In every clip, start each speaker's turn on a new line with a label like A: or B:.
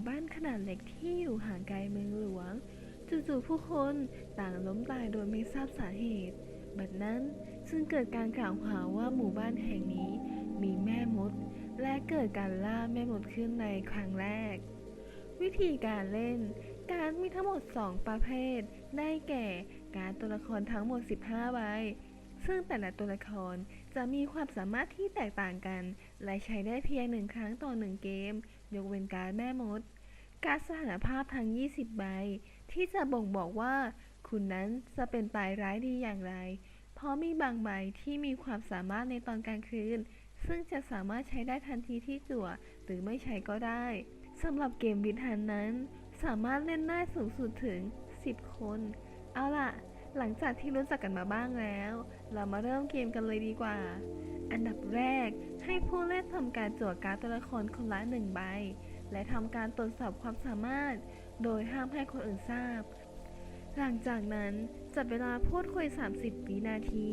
A: มู่บ้านขนาดเล็กที่อยู่ห่างไกลเมืองหลวง จู่ๆผู้คนต่างล้มตายโดยไม่ทราบสาเหตุ บัดนั้นซึ่งเกิดการกล่าวหาว่าหมู่บ้านแห่งนี้มีแม่มด และเกิดการล่าแม่มดขึ้นในครั้งแรก วิธีการเล่น การมีทั้งหมด 2 ประเภท ได้แก่การตัวละครทั้งหมด 15 ใบซึ่งแต่ละตัวละครจะมีความสามารถที่แตกต่างกัน และใช้ได้เพียงหนึ่งครั้งต่อหนึ่งเกม ยกเว้นการแม่มด การสถานภาพทั้ง 20 ใบ ที่จะบ่งบอกว่า คุณนั้นจะเป็นตายร้ายดีอย่างไร เพราะมีบางใบที่มีความสามารถในตอนกลางคืน ซึ่งจะสามารถใช้ได้ทันทีที่จั่วหรือไม่ใช้ก็ได้สำหรับเกมวิธันนั้น สามารถเล่นได้สูงสุดถึง 10 คน เอาล่ะ หลังจากที่รู้จักกันมาบ้างแล้ว เรามาเริ่มเกมกันเลยดีกว่า อันดับแรก ให้ผู้เล่นทำการจั่วการ์ดตัวละครคนละหนึ่งใบ และทำการตรวจสอบความสามารถ โดยห้ามให้คนอื่นทราบ หลังจากนั้นจัดเวลาพูดคุย 30 วินาที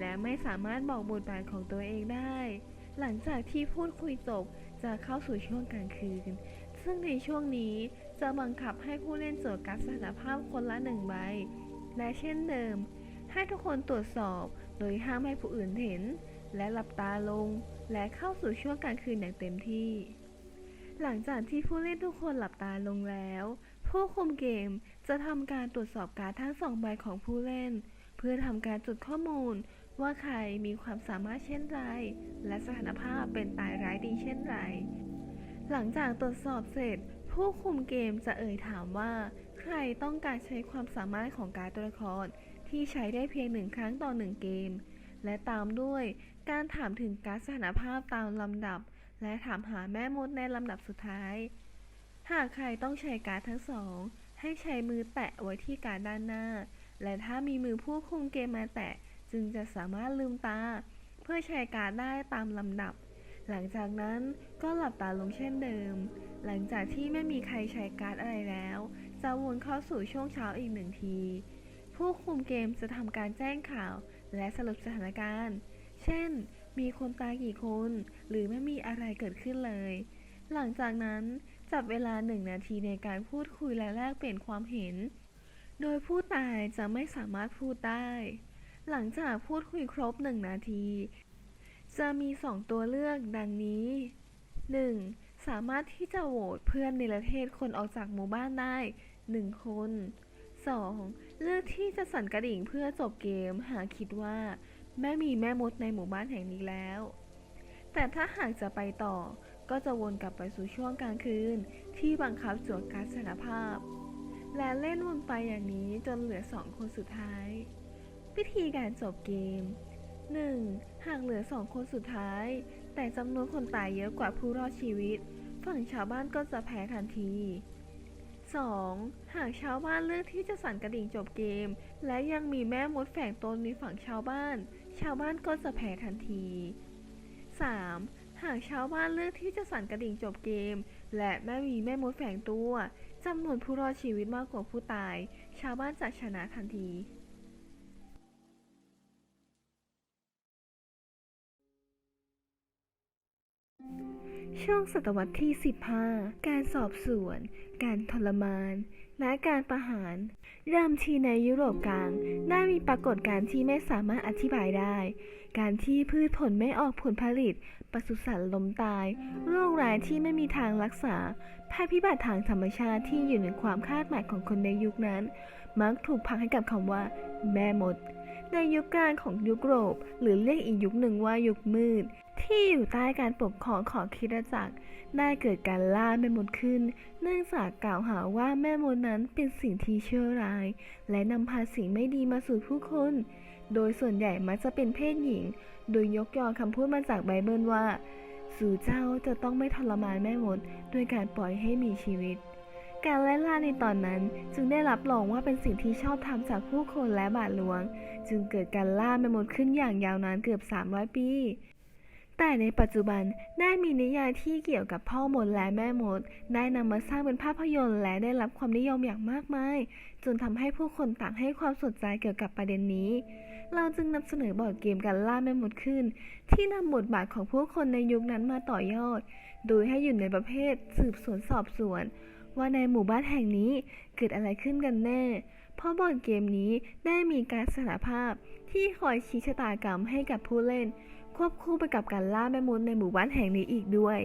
A: และไม่สามารถบอกบทบาทของตัวเองได้ หลังจากที่พูดคุยจบจะเข้าสู่ช่วงกลางคืน ซึ่งในช่วงนี้จะบังคับให้ผู้เล่นจทย์การดสถานภาพคนละหนึ่งใบ และเช่นเดิม ให้ทุกคนตรวจสอบ โดยห้ามให้ผู้อื่นเห็น และหลับตาลง และเข้าสู่ช่วงกลางคืนอย่างเต็มที่ หลังจากที่ผู้เล่นทุกคนหลับตาลงแล้ว ผู้คุมเกมจะทำการตรวจสอบการดทั้งสองใบของผู้เล่น เพื่อทำการจดข้อมูลว่าใครมีความสามารถเช่นไร และสถานภาพเป็นตายร้ายดีเช่นไร หลังจากตรวจสอบเสร็จ ผู้คุมเกมจะเอ่ยถามว่า ใครต้องการใช้ความสามารถของการดตัวละครที่ใช้ได้เพียงหนึ่งครั้งต่อหนึ่งเกม และตามด้วย การถามถึงการสถานภาพตามลำดับ และถามหาแม่มดในลำดับสุดท้าย หากใครต้องใช้การทั้งสอง ให้ใช้มือแตะไว้ที่การด้านหน้า และถ้ามีมือผู้คุมเกมมาแตะ จึงจะสามารถลืมตา เพื่อใช้การได้ตามลำดับ หลังจากนั้นก็หลับตาลงเช่นเดิม หลังจากที่ไม่มีใครใช้การอะไรแล้ว จะวนเข้าสู่ช่วงเช้าอีกหนึ่งที ผู้คุมเกมจะทำการแจ้งข่าว และสรุปสถานการณ์ เช่น มีคนตายกี่คน หรือไม่มีอะไรเกิดขึ้นเลย หลังจากนั้นจับเวลาหนึ่งนาทีในการพูดคุยและแลกเปลี่ยนความเห็น โดยผู้ตายจะไม่สามารถพูดได้ หลังจากพูดคุยครบหนึ่งนาที จะมีสองตัวเลือกดังนี้ 1. สามารถที่จะโหวตเพื่อนในประเทศคนออกจากหมู่บ้านได้ 1 คน 2. เลือกที่จะสั่นกระดิ่งเพื่อจบเกมหากคิดว่า แม่มีแม่มดในหมู่บ้านแห่งนี้แล้ว แต่ถ้าหากจะไปต่อก็จะวนกลับไปสู่ช่วงกลางคืนที่บังคับจวดการสารภาพ และเล่นวนไปอย่างนี้จนเหลือสองคนสุดท้าย วิธีการจบเกม 1. หากเหลือสองคนสุดท้าย แต่จำนวนคนตายเยอะกว่าผู้รอดชีวิต ฝั่งชาวบ้านก็จะแพ้ทันที 2. หากชาวบ้านเลือกที่จะสั่นกระดิ่งจบเกม และยังมีแม่มดแฝงตนในฝั่งชาวบ้าน ชาวบ้านก็จะแพ้ทันที 3. หากชาวบ้านเลือกที่จะสั่นกระดิ่งจบเกม และไม่มีแม่มดแฝงตัวจำนวนผู้รอดชีวิตมากกว่าผู้ตาย ชาวบ้านจะชนะทันทีช่วงศตวรรษที่ 15 การสอบสวน การทรมาน และการประหารเริ่มที่ในยุโรปกลางได้มีปรากฏการณ์ที่ไม่สามารถอธิบายได้ การที่พืชผลไม่ออกผลผลิต ปศุสัตว์ล้มตาย โรคร้ายที่ไม่มีทางรักษา ภัยพิบัติทางธรรมชาติที่อยู่ในความคาดหมายของคนในยุคนั้น มักถูกพักให้กับคำว่า แม่มด ในยุคกลางของยุคโรป หรือเรียกอีกยุคหนึ่งว่ายุคมืด ที่อยู่ใต้การปกครองของคริสตจักรได้เกิดการล่าแม่มดขึ้น เนื่องจากกล่าวหาว่าแม่มดนั้นเป็นสิ่งที่ชั่วร้าย และนำพาสิ่งไม่ดีมาสู่ผู้คน โดยส่วนใหญ่มักจะเป็นเพศหญิง โดยยกยอคำพูดมาจากไบเบิลว่า สู่เจ้าจะต้องไม่ทรมานแม่มดด้วยการปล่อยให้มีชีวิต การไล่ล่าในตอนนั้นจึงได้รับรองว่าเป็นสิ่งที่ชอบทำจากผู้คนและบาทหลวง จึงเกิดการล่าแม่มดขึ้นอย่างยาวนานเกือบ 300 ปี แต่ในปัจจุบันได้มีนิยายที่เกี่ยวกับพ่อมดและแม่มด ได้นำมาสร้างเป็นภาพยนตร์และได้รับความนิยมอย่างมากมาย จนทำให้ผู้คนต่างให้ความสนใจเกี่ยวกับประเด็นนี้ เราจึงนำเสนอบอร์ดเกมการล่าแม่มดขึ้น ที่นำบทบาทของผู้คนในยุคนั้นมาต่อยอด โดยให้อยู่ในประเภทสืบสวนสอบสวน ว่าในหมู่บ้านแห่งนี้เกิดอะไรขึ้นกันแน่ เพราะบอร์ดเกมนี้ได้มีการสารภาพที่คอยชี้ชะตากรรมให้กับผู้เล่น ควบคู่ไปกับการล่าแม่มดในหมู่บ้านแห่งนี้อีกด้วย